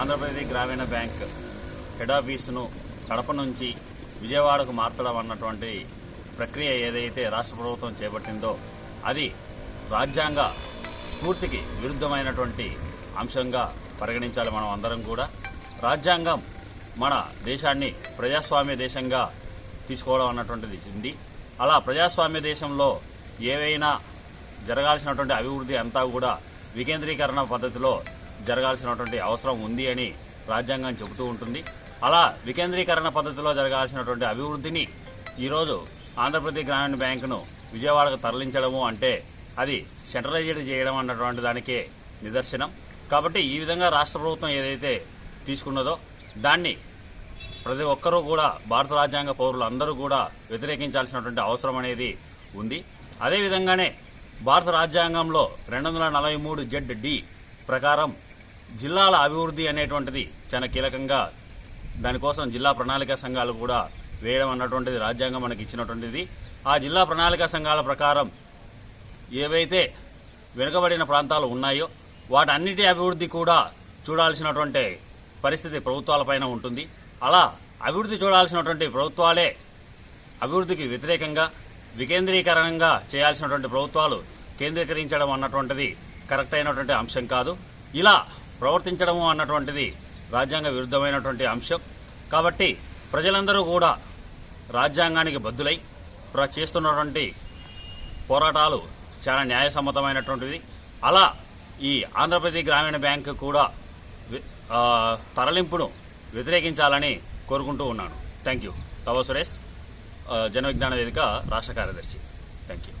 ఆంధ్రప్రదేశ్ గ్రామీణ bank head ఆఫీసును Kadapa నుంచి విజయవాడకు మార్చడం అన్నటువంటి ప్రక్రియ ఏదైతే రాష్ట్ర ప్రభుత్వం చేపట్టిందో అది రాజ్యాంగ స్ఫూర్తికి విరుద్ధమైనటువంటి అంశంగా పరిగణించాలి మనం అందరం కూడా. రాజ్యాంగం మన దేశాన్ని ప్రజాస్వామ్య దేశంగా తీసుకోవడం అన్నటువంటిది ఉంది. అలా ప్రజాస్వామ్య దేశంలో ఏవైనా జరగాల్సినటువంటి అభివృద్ధి అంతా కూడా వికేంద్రీకరణ పద్ధతిలో జరగాల్సినటువంటి అవసరం ఉంది అని రాజ్యాంగం చెబుతూ ఉంటుంది. అలా వికేంద్రీకరణ పద్ధతిలో జరగాల్సినటువంటి అభివృద్ధిని ఈరోజు ఆంధ్రప్రదేశ్ గ్రామీణ బ్యాంకును విజయవాడకు తరలించడము అంటే అది సెంట్రలైజ్డ్ చేయడం అన్నటువంటి దానికే నిదర్శనం. కాబట్టి ఈ విధంగా రాష్ట్ర ప్రభుత్వం ఏదైతే తీసుకున్నదో దాన్ని ప్రతి ఒక్కరూ కూడా భారత రాజ్యాంగ పౌరులు అందరూ కూడా వ్యతిరేకించాల్సినటువంటి అవసరం అనేది ఉంది. అదేవిధంగానే భారత రాజ్యాంగంలో రెండు వందల నలభై మూడు జెడ్ డి ప్రకారం జిల్లాల అభివృద్ధి అనేటువంటిది చాలా కీలకంగా దానికోసం జిల్లా ప్రణాళిక సంఘాలు కూడా వేయడం అన్నటువంటిది రాజ్యాంగం మనకి ఇచ్చినటువంటిది. ఆ జిల్లా ప్రణాళిక సంఘాల ప్రకారం ఏవైతే వెనుకబడిన ప్రాంతాలు ఉన్నాయో వాటన్నిటి అభివృద్ధి కూడా చూడాల్సినటువంటి పరిస్థితి ప్రభుత్వాలపైన ఉంటుంది. అలా అభివృద్ధి చూడాల్సినటువంటి ప్రభుత్వాలే అభివృద్ధికి వ్యతిరేకంగా వికేంద్రీకరణంగా చేయాల్సినటువంటి ప్రభుత్వాలు కేంద్రీకరించడం అన్నటువంటిది కరెక్ట్ అయినటువంటి అంశం కాదు. ఇలా ప్రవర్తించడము అన్నటువంటిది రాజ్యాంగ విరుద్ధమైనటువంటి అంశం. కాబట్టి ప్రజలందరూ కూడా రాజ్యాంగానికి బద్దులై ప్ర- చేస్తున్నటువంటి పోరాటాలు చాలా న్యాయసమ్మతమైనటువంటిది. అలా ఈ ఆంధ్రప్రదేశ్ గ్రామీణ బ్యాంకు కూడా తరలింపును వ్యతిరేకించాలని కోరుకుంటూ ఉన్నాను. థ్యాంక్ యూ తవ సురేష్ జనవిజ్ఞాన వేదిక రాష్ట్ర కార్యదర్శి. Thank you